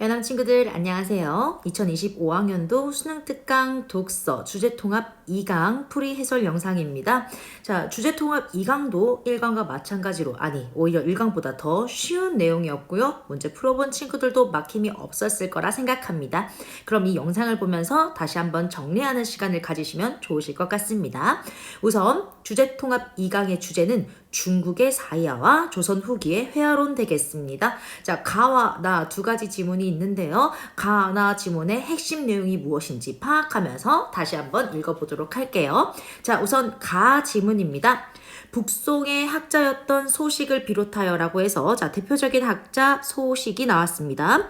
연남 친구들 안녕하세요. 2025학년도 수능 특강 독서 주제 통합 2강 풀이 해설 영상입니다. 자, 주제 통합 2강도 1강과 마찬가지로 아니, 오히려 1강보다 더 쉬운 내용이었고요. 문제 풀어본 친구들도 막힘이 없었을 거라 생각합니다. 그럼 이 영상을 보면서 다시 한번 정리하는 시간을 가지시면 좋으실 것 같습니다. 우선 주제 통합 2강의 주제는 중국의 사야와 조선 후기의 회화론 되겠습니다. 자, 가와 나 두 가지 지문이 있는데요. 가나 지문의 핵심 내용이 무엇인지 파악하면서 다시 한번 읽어보도록 할게요. 자, 우선 가 지문입니다. 북송의 학자였던 소식을 비롯하여라고 해서 자, 대표적인 학자 소식이 나왔습니다.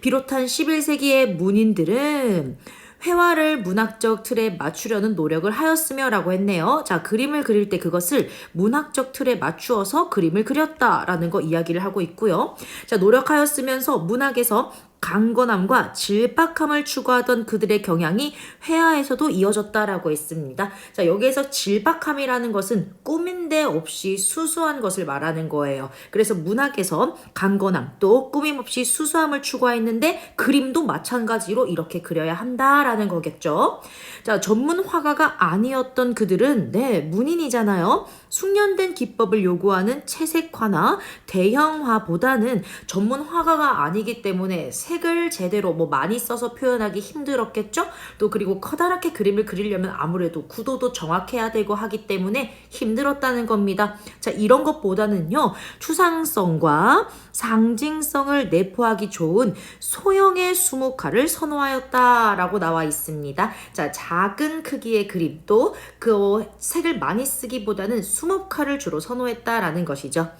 비롯한 11세기의 문인들은 회화를 문학적 틀에 맞추려는 노력을 하였으며 라고 했네요. 자, 그림을 그릴 때 그것을 문학적 틀에 맞추어서 그림을 그렸다라는 거 이야기를 하고 있고요. 자, 노력하였으면서 문학에서 강건함과 질박함을 추구하던 그들의 경향이 회화에서도 이어졌다라고 했습니다. 자, 여기에서 질박함이라는 것은 꾸민데 없이 수수한 것을 말하는 거예요. 그래서 문학에서 강건함 또 꾸밈 없이 수수함을 추구했는데 그림도 마찬가지로 이렇게 그려야 한다라는 거겠죠. 자, 전문 화가가 아니었던 그들은 네, 문인이잖아요. 숙련된 기법을 요구하는 채색화나 대형화보다는 전문 화가가 아니기 때문에 색을 제대로 뭐 많이 써서 표현하기 힘들었겠죠? 또 그리고 커다랗게 그림을 그리려면 아무래도 구도도 정확해야 되고 하기 때문에 힘들었다는 겁니다. 자, 이런 것보다는요, 추상성과 상징성을 내포하기 좋은 소형의 수묵화를 선호하였다라고 나와 있습니다. 자, 작은 크기의 그림 또 그 색을 많이 쓰기보다는 수 묵화를 주로 선호했다라는 것이죠.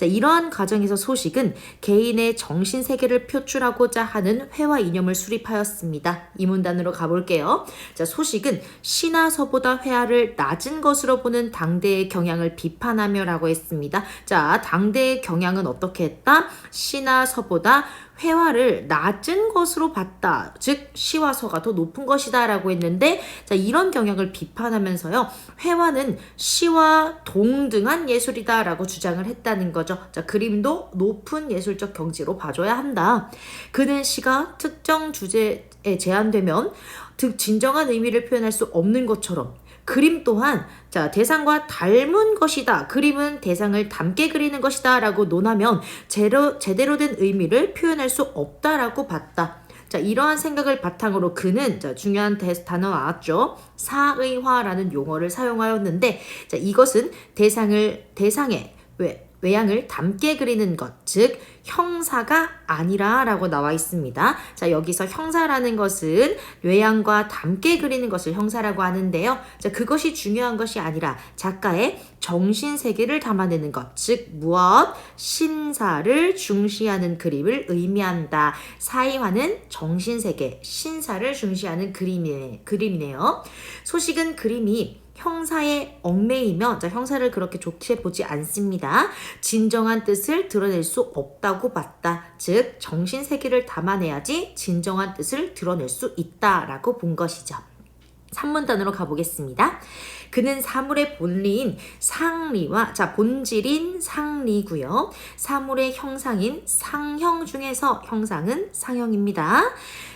자, 이러한 과정에서 소식은 개인의 정신 세계를 표출하고자 하는 회화 이념을 수립하였습니다. 이 문단으로 가볼게요. 자, 소식은 신화서보다 회화를 낮은 것으로 보는 당대의 경향을 비판하며라고 했습니다. 자, 당대의 경향은 어떻게 했다? 신화서보다 회화를 낮은 것으로 봤다. 즉, 시와서가 더 높은 것이다. 라고 했는데, 자, 이런 경향을 비판하면서요, 회화는 시와 동등한 예술이다. 라고 주장을 했다는 거죠. 자, 그림도 높은 예술적 경지로 봐줘야 한다. 그는 시가 특정 주제에 제한되면, 즉, 진정한 의미를 표현할 수 없는 것처럼, 그림 또한 자 대상과 닮은 것이다. 그림은 대상을 닮게 그리는 것이다 라고 논하면 제로, 제대로 된 의미를 표현할 수 없다라고 봤다. 자, 이러한 생각을 바탕으로 그는 자, 중요한 단어 나왔죠. 사의화라는 용어를 사용하였는데 자, 이것은 대상을 대상에 왜 외양을 닮게 그리는 것, 즉 형사가 아니라 라고 나와 있습니다. 자, 여기서 형사라는 것은 외양과 닮게 그리는 것을 형사라고 하는데요. 자, 그것이 중요한 것이 아니라 작가의 정신 세계를 담아내는 것, 즉 무엇? 신사를 중시하는 그림을 의미한다. 사이화는 정신 세계, 신사를 중시하는 그림이네, 그림이네요. 소식은 그림이 형사의 얽매이며 자, 형사를 그렇게 좋게 보지 않습니다. 진정한 뜻을 드러낼 수 없다고 봤다. 즉 정신 세계를 담아내야지 진정한 뜻을 드러낼 수 있다라고 본 것이죠. 3문단으로 가보겠습니다. 그는 사물의 본리인 상리와 자 본질인 상리고요. 사물의 형상인 상형 중에서 형상은 상형입니다.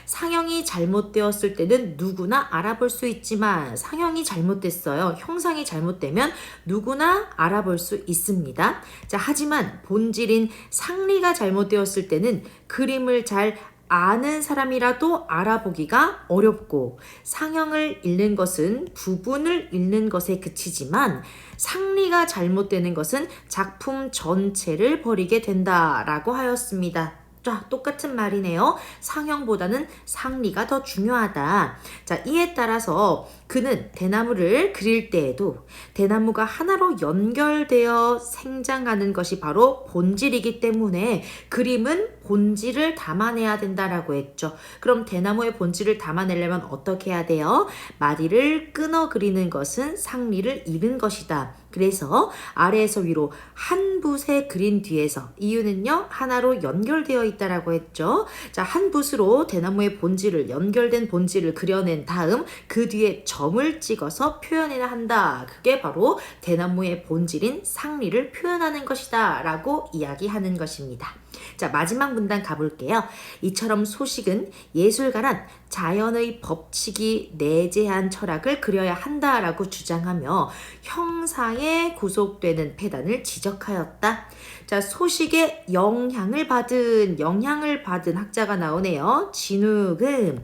상형이 잘못되었을 때는 누구나 알아볼 수 있지만 상형이 잘못됐어요. 형상이 잘못되면 누구나 알아볼 수 있습니다. 자, 하지만 본질인 상리가 잘못되었을 때는 그림을 잘 아는 사람이라도 알아보기가 어렵고 상형을 읽는 것은 부분을 읽는 것에 그치지만 상리가 잘못되는 것은 작품 전체를 버리게 된다라고 하였습니다. 자, 똑같은 말이네요. 상형보다는 상리가 더 중요하다. 자, 이에 따라서 그는 대나무를 그릴 때에도 대나무가 하나로 연결되어 생장하는 것이 바로 본질이기 때문에 그림은 본질을 담아내야 된다라고 했죠. 그럼 대나무의 본질을 담아내려면 어떻게 해야 돼요? 마디를 끊어 그리는 것은 상리를 잃은 것이다. 그래서 아래에서 위로 한 붓에 그린 뒤에서 이유는요 하나로 연결되어 있다라고 했죠. 자, 한 붓으로 대나무의 본질을 연결된 본질을 그려낸 다음 그 뒤에 점을 찍어서 표현해야 한다. 그게 바로 대나무의 본질인 상리를 표현하는 것이다 라고 이야기하는 것입니다. 자, 마지막 문단 가볼게요. 이처럼 소식은 예술가란 자연의 법칙이 내재한 철학을 그려야 한다라고 주장하며 형사에 구속되는 폐단을 지적하였다. 자, 소식에 영향을 받은, 영향을 받은 학자가 나오네요. 진욱은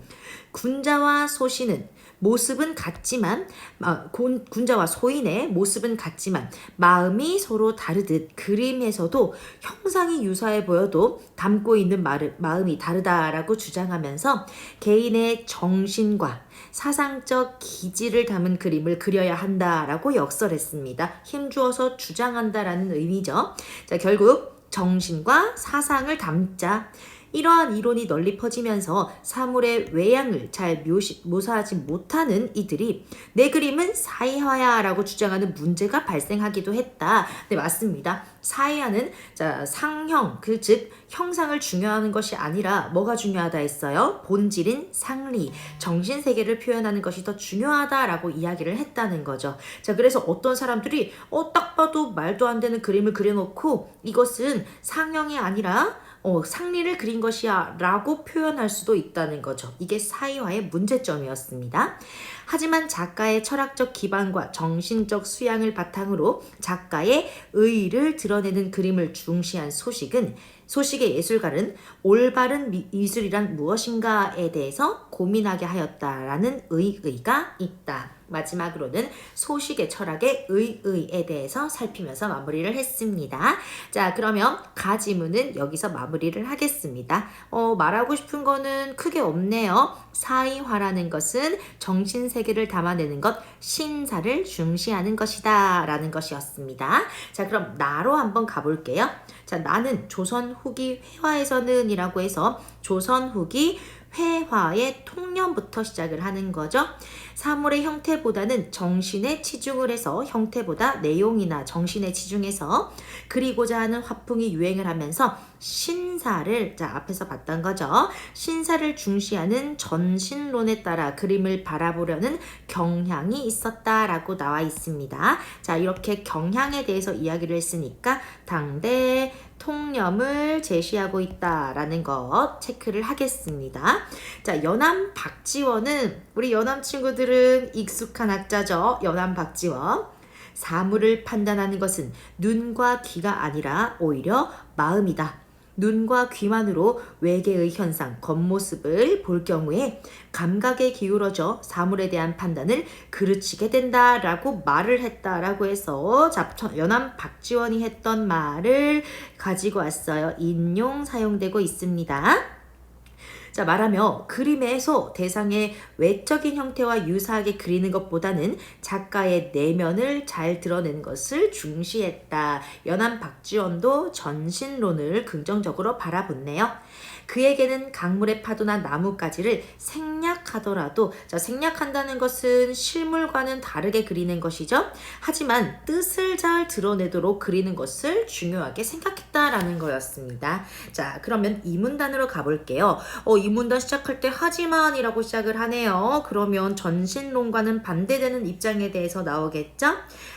군자와 소신은 모습은 같지만 아, 군, 군자와 소인의 모습은 같지만 마음이 서로 다르듯 그림에서도 형상이 유사해 보여도 담고 있는 말, 마음이 다르다라고 주장하면서 개인의 정신과 사상적 기질을 담은 그림을 그려야 한다라고 역설했습니다. 힘주어서 주장한다라는 의미죠. 자, 결국 정신과 사상을 담자. 이러한 이론이 널리 퍼지면서 사물의 외양을 잘 묘시, 묘사하지 못하는 이들이 내 그림은 사이화야라고 주장하는 문제가 발생하기도 했다. 네, 맞습니다. 사이화는 자, 상형, 그 즉 형상을 중요하는 것이 아니라 뭐가 중요하다 했어요? 본질인 상리, 정신 세계를 표현하는 것이 더 중요하다라고 이야기를 했다는 거죠. 자, 그래서 어떤 사람들이 어, 딱 봐도 말도 안 되는 그림을 그려놓고 이것은 상형이 아니라 어, 상리를 그린 것이야 라고 표현할 수도 있다는 거죠. 이게 사이화의 문제점이었습니다. 하지만 작가의 철학적 기반과 정신적 수양을 바탕으로 작가의 의의를 드러내는 그림을 중시한 소식은 소식의 예술가는 올바른 미, 미술이란 무엇인가에 대해서 고민하게 하였다라는 의의가 있다. 마지막으로는 소식의 철학의 의의에 대해서 살피면서 마무리를 했습니다. 자, 그러면 가지문은 여기서 마무리를 하겠습니다. 어, 말하고 싶은 거는 크게 없네요. 사이화라는 것은 정신 세계를 담아내는 것, 신사를 중시하는 것이다. 라는 것이었습니다. 자, 그럼 나로 한번 가볼게요. 자, 나는 조선 후기 회화에서는 이라고 해서 조선 후기 회화의 통념부터 시작을 하는 거죠. 사물의 형태보다는 정신에 치중을 해서 형태보다 내용이나 정신에 치중해서 그리고자 하는 화풍이 유행을 하면서 신사를 자 앞에서 봤던 거죠. 신사를 중시하는 전신론에 따라 그림을 바라보려는 경향이 있었다라고 나와 있습니다. 자 이렇게 경향에 대해서 이야기를 했으니까 당대 통념을 제시하고 있다라는 것 체크를 하겠습니다. 자, 연암 박지원은 우리 연암 친구들은 익숙한 학자죠. 연암 박지원. 사물을 판단하는 것은 눈과 귀가 아니라 오히려 마음이다. 눈과 귀만으로 외계의 현상, 겉모습을 볼 경우에 감각에 기울어져 사물에 대한 판단을 그르치게 된다라고 말을 했다라고 해서 잡천 연암 박지원이 했던 말을 가지고 왔어요. 인용 사용되고 있습니다. 자, 말하며 그림에서 대상의 외적인 형태와 유사하게 그리는 것보다는 작가의 내면을 잘 드러내는 것을 중시했다. 연암 박지원도 전신론을 긍정적으로 바라봤네요. 그에게는 강물의 파도나 나뭇가지를 생략하더라도 자, 생략한다는 것은 실물과는 다르게 그리는 것이죠. 하지만 뜻을 잘 드러내도록 그리는 것을 중요하게 생각했다라는 거였습니다. 자, 그러면 이 문단으로 가볼게요. 어, 이 문단 시작할 때 하지만이라고 시작을 하네요. 그러면 전신론과는 반대되는 입장에 대해서 나오겠죠?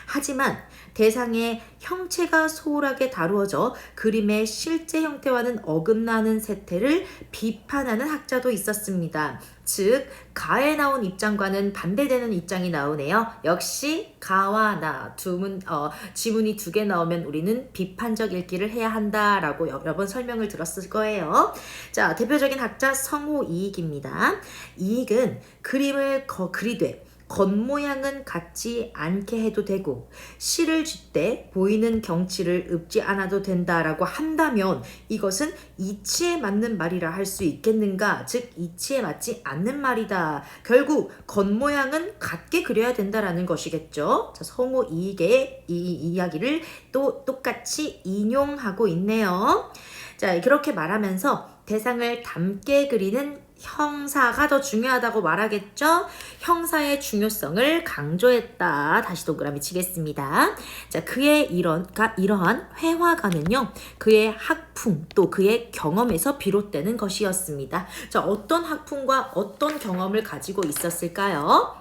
하지만 대상의 형체가 소홀하게 다루어져 그림의 실제 형태와는 어긋나는 세태를 비판하는 학자도 있었습니다. 즉, 가에 나온 입장과는 반대되는 입장이 나오네요. 역시 가와 나 두 문, 어, 지문이 두 개 나오면 우리는 비판적 읽기를 해야 한다라고 여러 번 설명을 들었을 거예요. 자, 대표적인 학자 성호 이익입니다. 이익은 그림을 거, 그리되 겉모양은 같지 않게 해도 되고 시를 짓때 보이는 경치를 읊지 않아도 된다라고 한다면 이것은 이치에 맞는 말이라 할 수 있겠는가? 즉 이치에 맞지 않는 말이다. 결국 겉모양은 같게 그려야 된다라는 것이겠죠. 자, 성호 이익의 이 이야기를 또 똑같이 인용하고 있네요. 자, 그렇게 말하면서 대상을 담게 그리는 형사가 더 중요하다고 말하겠죠? 형사의 중요성을 강조했다. 다시 동그라미 치겠습니다. 자, 그의 이런, 가, 이러한 회화가는요, 그의 학풍, 또 그의 경험에서 비롯되는 것이었습니다. 자, 어떤 학풍과 어떤 경험을 가지고 있었을까요?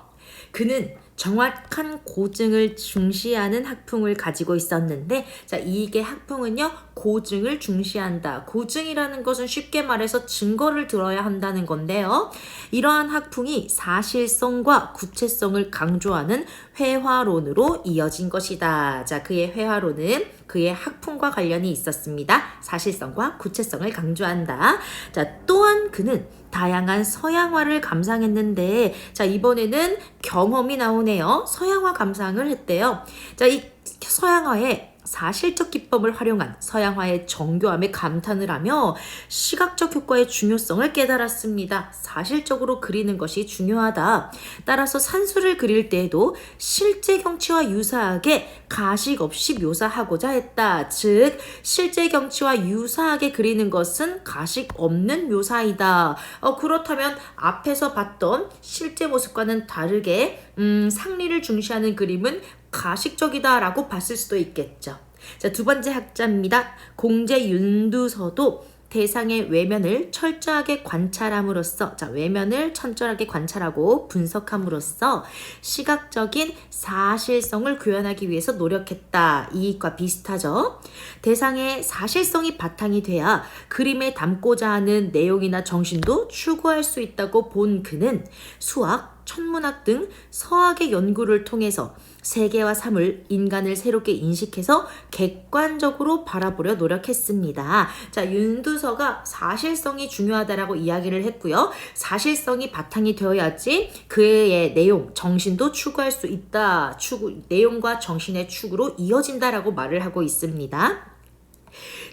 그는 정확한 고증을 중시하는 학풍을 가지고 있었는데 자 이게 학풍은요 고증을 중시한다. 고증이라는 것은 쉽게 말해서 증거를 들어야 한다는 건데요. 이러한 학풍이 사실성과 구체성을 강조하는 회화론으로 이어진 것이다. 자 그의 회화론은 그의 학풍과 관련이 있었습니다. 사실성과 구체성을 강조한다. 자 또한 그는 다양한 서양화를 감상했는데 자 이번에는 경험이 나오네요. 서양화 감상을 했대요. 자 이 서양화에 사실적 기법을 활용한 서양화의 정교함에 감탄을 하며 시각적 효과의 중요성을 깨달았습니다. 사실적으로 그리는 것이 중요하다. 따라서 산수를 그릴 때에도 실제 경치와 유사하게 가식 없이 묘사하고자 했다. 즉, 실제 경치와 유사하게 그리는 것은 가식 없는 묘사이다. 어, 그렇다면 앞에서 봤던 실제 모습과는 다르게 음, 상리를 중시하는 그림은 가식적이다라고 봤을 수도 있겠죠. 자, 두 번째 학자입니다. 공제 윤두서도 대상의 외면을 철저하게 관찰함으로써 자, 외면을 철저하게 관찰하고 분석함으로써 시각적인 사실성을 구현하기 위해서 노력했다. 이익과 비슷하죠. 대상의 사실성이 바탕이 돼야 그림에 담고자 하는 내용이나 정신도 추구할 수 있다고 본 그는 수학, 천문학 등 서학의 연구를 통해서 세계와 삶을 인간을 새롭게 인식해서 객관적으로 바라보려 노력했습니다. 자, 윤두서가 사실성이 중요하다라고 이야기를 했고요. 사실성이 바탕이 되어야지 그의 내용, 정신도 추구할 수 있다. 추구, 내용과 정신의 축으로 이어진다라고 말을 하고 있습니다.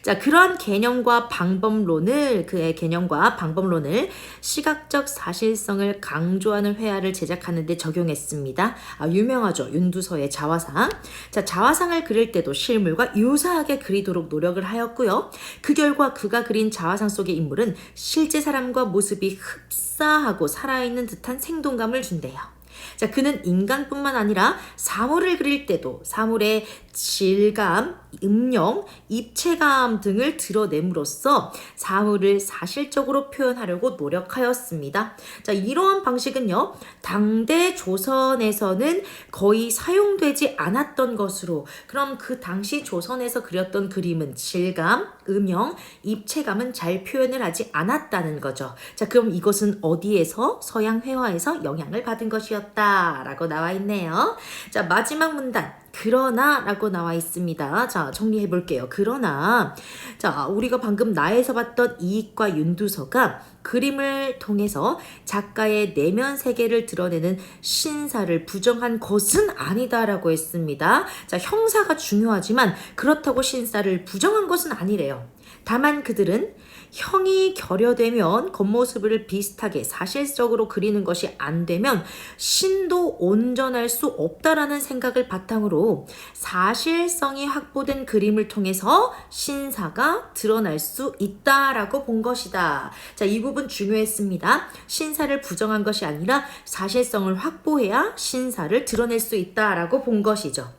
자, 그런 개념과 방법론을 그의 개념과 방법론을 시각적 사실성을 강조하는 회화를 제작하는데 적용했습니다. 아, 유명하죠. 윤두서의 자화상. 자, 자화상을 그릴 때도 실물과 유사하게 그리도록 노력을 하였고요. 그 결과 그가 그린 자화상 속의 인물은 실제 사람과 모습이 흡사하고 살아있는 듯한 생동감을 준대요. 자, 그는 인간뿐만 아니라 사물을 그릴 때도 사물의 질감, 음영, 입체감 등을 드러냄으로써 사물을 사실적으로 표현하려고 노력하였습니다. 자, 이러한 방식은요, 당대 조선에서는 거의 사용되지 않았던 것으로, 그럼 그 당시 조선에서 그렸던 그림은 질감, 음영, 입체감은 잘 표현을 하지 않았다는 거죠. 자, 그럼 이것은 어디에서 서양 회화에서 영향을 받은 것이었다 라고 나와 있네요. 자, 마지막 문단. 그러나 라고 나와 있습니다. 자, 정리해 볼게요. 그러나, 자, 우리가 방금 나에서 봤던 이익과 윤두서가 그림을 통해서 작가의 내면 세계를 드러내는 신사를 부정한 것은 아니다라고 했습니다. 자, 형사가 중요하지만 그렇다고 신사를 부정한 것은 아니래요. 다만 그들은 형이 결여되면 겉모습을 비슷하게 사실적으로 그리는 것이 안 되면 신도 온전할 수 없다라는 생각을 바탕으로 사실성이 확보된 그림을 통해서 신사가 드러날 수 있다라고 본 것이다. 자, 이 부분 중요했습니다. 신사를 부정한 것이 아니라 사실성을 확보해야 신사를 드러낼 수 있다라고 본 것이죠.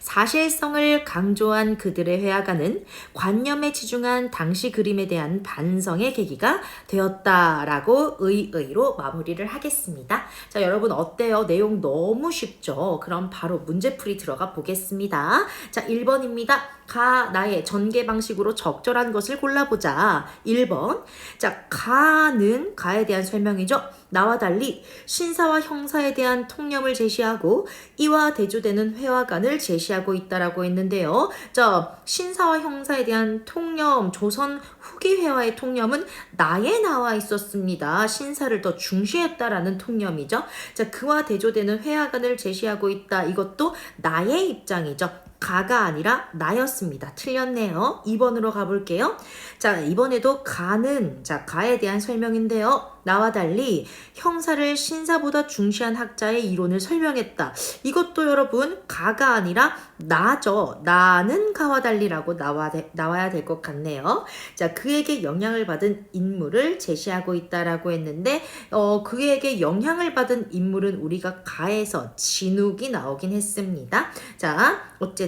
사실성을 강조한 그들의 회화가는 관념에 치중한 당시 그림에 대한 반성의 계기가 되었다라고 의의로 마무리를 하겠습니다. 자, 여러분 어때요? 내용 너무 쉽죠? 그럼 바로 문제풀이 들어가 보겠습니다. 자, 1번입니다. 가 나의 전개 방식으로 적절한 것을 골라보자. 1번. 자, 가는 가에 대한 설명이죠. 나와 달리 신사와 형사에 대한 통념을 제시하고 이와 대조되는 회화관을 제시 하고 있다라고 했는데요. 자, 신사와 형사에 대한 통념, 조선 후기 회화의 통념은 나에 나와 있었습니다. 신사를 더 중시했다라는 통념이죠. 자, 그와 대조되는 회화관을 제시하고 있다. 이것도 나의 입장이죠. 가가 아니라 나였습니다. 틀렸네요. 2번으로 가볼게요. 자, 이번에도 가는, 자, 가에 대한 설명인데요. 나와 달리 형사를 신사보다 중시한 학자의 이론을 설명했다. 이것도 여러분, 가가 아니라 나죠. 나는 가와 달리라고 나와, 나와야 될 것 같네요. 자, 그에게 영향을 받은 인물을 제시하고 있다라고 했는데 어, 그에게 영향을 받은 인물은 우리가 가에서 진욱이 나오긴 했습니다. 자, 어쨌든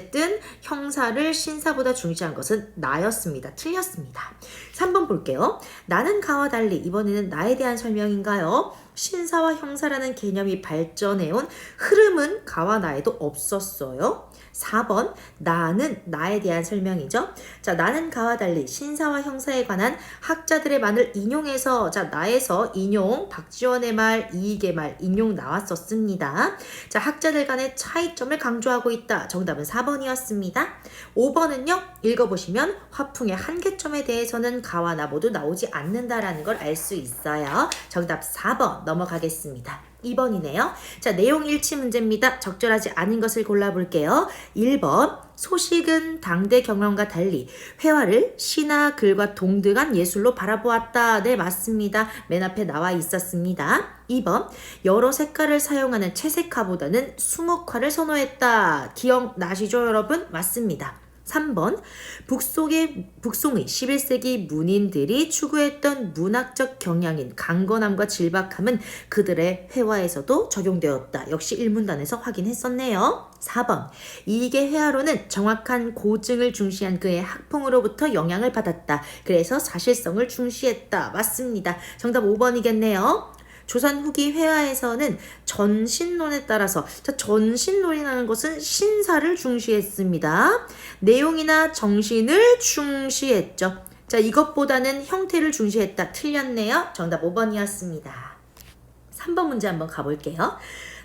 형사를 신사보다 중시한 것은 나였습니다. 틀렸습니다. 3번 볼게요. 나는 가와 달리 이번에는 나에 대한 설명인가요? 신사와 형사라는 개념이 발전해온 흐름은 가와 나에도 없었어요. 4번 나는 나에 대한 설명이죠. 자, 나는 가와 달리 신사와 형사에 관한 학자들의 말을 인용해서 자, 나에서 인용 박지원의 말, 이익의 말 인용 나왔었습니다. 자, 학자들 간의 차이점을 강조하고 있다. 정답은 4번이었습니다. 5번은요. 읽어 보시면 화풍의 한계점에 대해서는 가와 나 모두 나오지 않는다라는 걸 알 수 있어요. 정답 4번 넘어가겠습니다. 2번이네요. 자, 내용 일치 문제입니다. 적절하지 않은 것을 골라볼게요. 1번. 소식은 당대 경험과 달리 회화를 시나 글과 동등한 예술로 바라보았다. 네, 맞습니다. 맨 앞에 나와 있었습니다. 2번. 여러 색깔을 사용하는 채색화보다는 수묵화를 선호했다. 기억나시죠, 여러분? 맞습니다. 3번 북송의 북송의 11세기 문인들이 추구했던 문학적 경향인 강건함과 질박함은 그들의 회화에서도 적용되었다. 역시 일문단에서 확인했었네요. 4번 이익의 회화로는 정확한 고증을 중시한 그의 학풍으로부터 영향을 받았다. 그래서 사실성을 중시했다. 맞습니다. 정답 5번이겠네요. 조선 후기 회화에서는 전신론에 따라서 자, 전신론이라는 것은 신사를 중시했습니다. 내용이나 정신을 중시했죠. 자, 이것보다는 형태를 중시했다. 틀렸네요. 정답 5번이었습니다. 3번 문제 한번 가볼게요.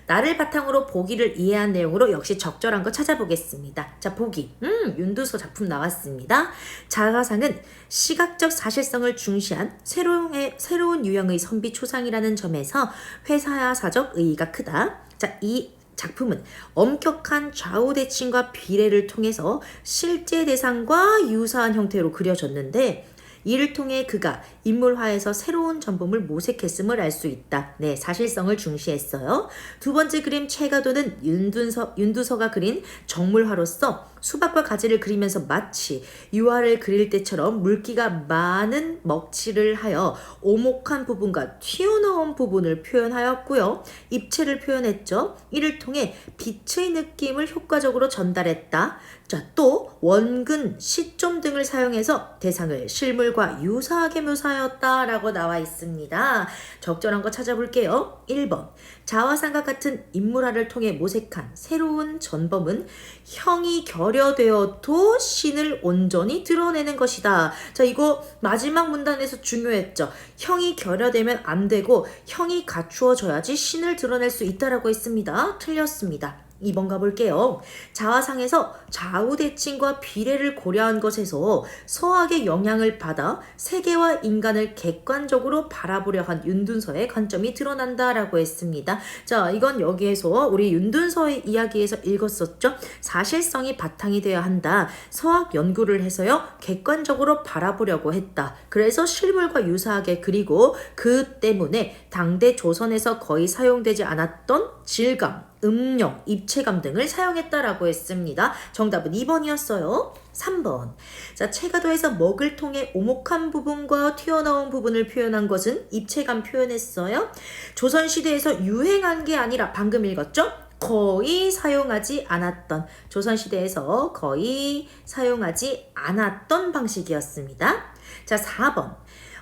나를 바탕으로 보기를 이해한 내용으로 역시 적절한 거 찾아보겠습니다. 자, 보기. 음, 윤두서 작품 나왔습니다. 자가상은 시각적 사실성을 중시한 새로운, 새로운 유형의 선비 초상이라는 점에서 회사사적 의의가 크다. 자, 이 작품은 엄격한 좌우 대칭과 비례를 통해서 실제 대상과 유사한 형태로 그려졌는데 이를 통해 그가 인물화에서 새로운 전범을 모색했음을 알 수 있다. 네, 사실성을 중시했어요. 두 번째 그림 최가도는 윤두서, 윤두서가 그린 정물화로서 수박과 가지를 그리면서 마치 유화를 그릴 때처럼 물기가 많은 먹칠을 하여 오목한 부분과 튀어나온 부분을 표현하였고요. 입체를 표현했죠. 이를 통해 빛의 느낌을 효과적으로 전달했다. 자, 또 원근, 시점 등을 사용해서 대상을 실물과 유사하게 묘사하였다라고 나와 있습니다. 적절한 거 찾아볼게요. 1번. 자화상과 같은 인물화를 통해 모색한 새로운 전범은 형이 결여되어도 신을 온전히 드러내는 것이다. 자, 이거 마지막 문단에서 중요했죠. 형이 결여되면 안 되고 형이 갖추어져야지 신을 드러낼 수 있다라고 했습니다. 틀렸습니다. 2번 가볼게요. 자화상에서 좌우 대칭과 비례를 고려한 것에서 서학의 영향을 받아 세계와 인간을 객관적으로 바라보려 한 윤둔서의 관점이 드러난다라고 했습니다. 자, 이건 여기에서 우리 윤둔서의 이야기에서 읽었었죠. 사실성이 바탕이 되어야 한다. 서학 연구를 해서요. 객관적으로 바라보려고 했다. 그래서 실물과 유사하게 그리고 그 때문에 당대 조선에서 거의 사용되지 않았던 질감, 음력, 입체감 등을 사용했다라고 했습니다. 정답은 2번이었어요. 3번. 자, 체가도에서 먹을 통해 오목한 부분과 튀어나온 부분을 표현한 것은 입체감 표현했어요. 조선시대에서 유행한 게 아니라 방금 읽었죠? 거의 사용하지 않았던 조선시대에서 거의 사용하지 않았던 방식이었습니다. 자, 4번.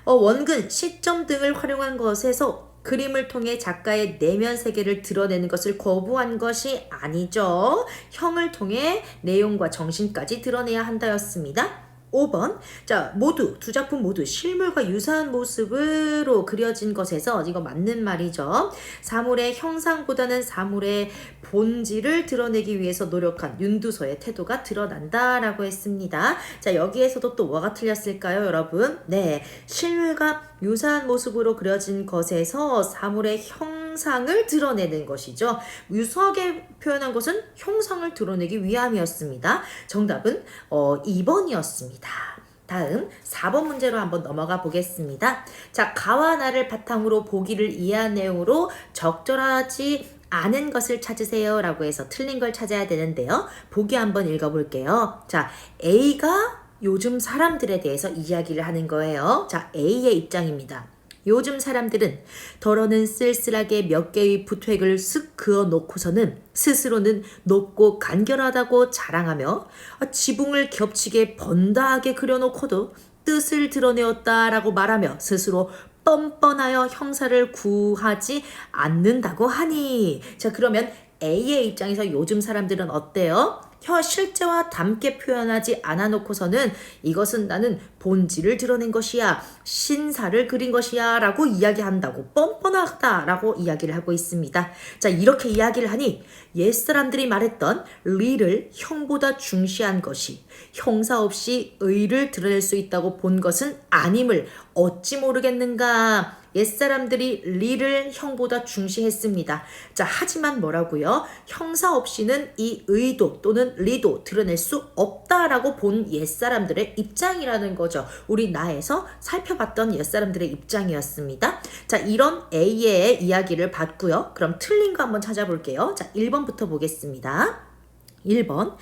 어, 원근, 시점 등을 활용한 것에서 그림을 통해 작가의 내면 세계를 드러내는 것을 거부한 것이 아니죠. 형을 통해 내용과 정신까지 드러내야 한다였습니다. 5번. 자, 모두, 두 작품 모두 실물과 유사한 모습으로 그려진 것에서 이거 맞는 말이죠. 사물의 형상보다는 사물의 본질을 드러내기 위해서 노력한 윤두서의 태도가 드러난다라고 했습니다. 자, 여기에서도 또 뭐가 틀렸을까요, 여러분? 네. 실물과 유사한 모습으로 그려진 것에서 사물의 형 상을 드러내는 것이죠. 유사하게 표현한 것은 형상을 드러내기 위함이었습니다. 정답은 어, 2번이었습니다. 다음 4번 문제로 한번 넘어가 보겠습니다. 자, 가와 나를 바탕으로 보기를 이해한 내용으로 적절하지 않은 것을 찾으세요 라고 해서 틀린 걸 찾아야 되는데요. 보기 한번 읽어볼게요. 자, A가 요즘 사람들에 대해서 이야기를 하는 거예요. 자, A의 입장입니다. 요즘 사람들은 덜어는 쓸쓸하게 몇 개의 부택을 쓱 그어 놓고서는 스스로는 높고 간결하다고 자랑하며 아, 지붕을 겹치게 번다하게 그려놓고도 뜻을 드러내었다라고 말하며 스스로 뻔뻔하여 형사를 구하지 않는다고 하니 자 그러면 A의 입장에서 요즘 사람들은 어때요? 혀 실제와 닮게 표현하지 않아 놓고서는 이것은 나는 본질을 드러낸 것이야 신사를 그린 것이야 라고 이야기한다고 뻔뻔하다 라고 이야기를 하고 있습니다 자 이렇게 이야기를 하니 옛 사람들이 말했던 리를 형보다 중시한 것이 형사 없이 의를 드러낼 수 있다고 본 것은 아님을 어찌 모르겠는가 옛사람들이 리를 형보다 중시했습니다. 자, 하지만 뭐라고요? 형사 없이는 이 의도 또는 리도 드러낼 수 없다라고 본 옛사람들의 입장이라는 거죠. 우리 나에서 살펴봤던 옛사람들의 입장이었습니다. 자, 이런 A의 이야기를 봤고요. 그럼 틀린 거 한번 찾아볼게요. 자, 1번부터 보겠습니다. 1번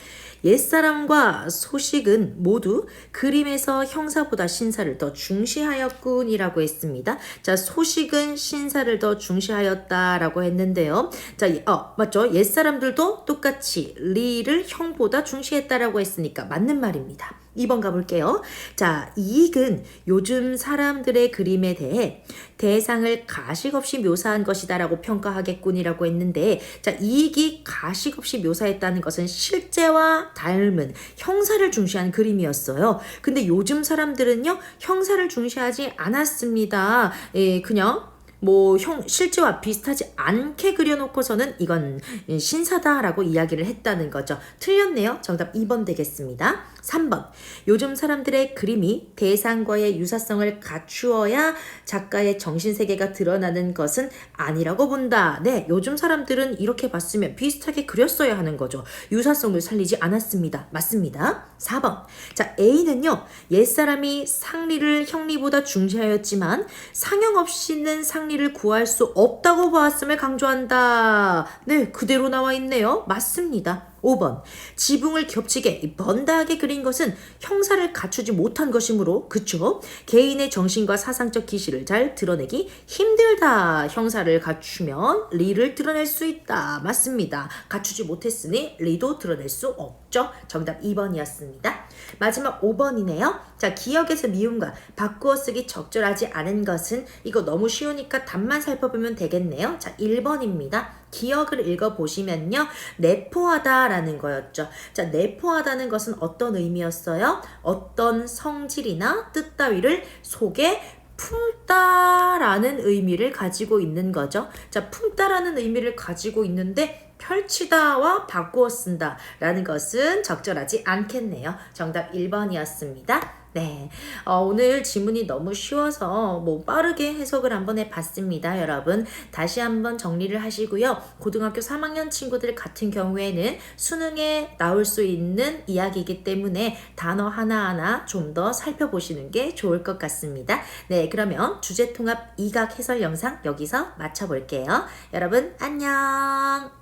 옛사람과 소식은 모두 그림에서 형사보다 신사를 더 중시하였군이라고 했습니다. 자, 소식은 신사를 더 중시하였다라고 했는데요. 자, 어, 맞죠? 옛사람들도 똑같이 리를 형보다 중시했다라고 했으니까 맞는 말입니다. 2번 가볼게요. 자, 이익은 요즘 사람들의 그림에 대해 대상을 가식 없이 묘사한 것이다라고 평가하겠군이라고 했는데, 자, 이익이 가식 없이 묘사했다는 것은 실제와 닮은 형사를 중시한 그림이었어요. 근데 요즘 사람들은요, 형사를 중시하지 않았습니다. 예, 그냥 뭐 형 실제와 비슷하지 않게 그려놓고서는 이건 신사다라고 이야기를 했다는 거죠. 틀렸네요. 정답 2번 되겠습니다. 3번. 요즘 사람들의 그림이 대상과의 유사성을 갖추어야 작가의 정신세계가 드러나는 것은 아니라고 본다. 네, 요즘 사람들은 이렇게 봤으면 비슷하게 그렸어야 하는 거죠. 유사성을 살리지 않았습니다. 맞습니다. 4번. 자, A는요, 옛사람이 상리를 형리보다 중시하였지만 상형 없이는 상리 를 구할 수 없다고 보았음을 강조한다. 네, 그대로 나와 있네요. 맞습니다. 5번. 지붕을 겹치게 번다하게 그린 것은 형사를 갖추지 못한 것이므로 그쵸? 개인의 정신과 사상적 기시를 잘 드러내기 힘들다. 형사를 갖추면 리를 드러낼 수 있다. 맞습니다. 갖추지 못했으니 리도 드러낼 수 없죠. 정답 2번이었습니다. 마지막 5번이네요. 자, 기억에서 미움과 바꾸어 쓰기 적절하지 않은 것은 이거 너무 쉬우니까 답만 살펴보면 되겠네요. 자, 1번입니다. 기억을 읽어보시면요. 내포하다라는 거였죠. 자, 내포하다는 것은 어떤 의미였어요? 어떤 성질이나 뜻 따위를 속에 품다라는 의미를 가지고 있는 거죠. 자, 품다라는 의미를 가지고 있는데 펼치다와 바꾸어 쓴다라는 것은 적절하지 않겠네요. 정답 1번이었습니다. 네. 어, 오늘 지문이 너무 쉬워서 뭐 빠르게 해석을 한번 해봤습니다. 여러분. 다시 한번 정리를 하시고요. 고등학교 3학년 친구들 같은 경우에는 수능에 나올 수 있는 이야기이기 때문에 단어 하나하나 좀 더 살펴보시는 게 좋을 것 같습니다. 네. 그러면 주제통합 이각 해설 영상 여기서 마쳐볼게요. 여러분, 안녕!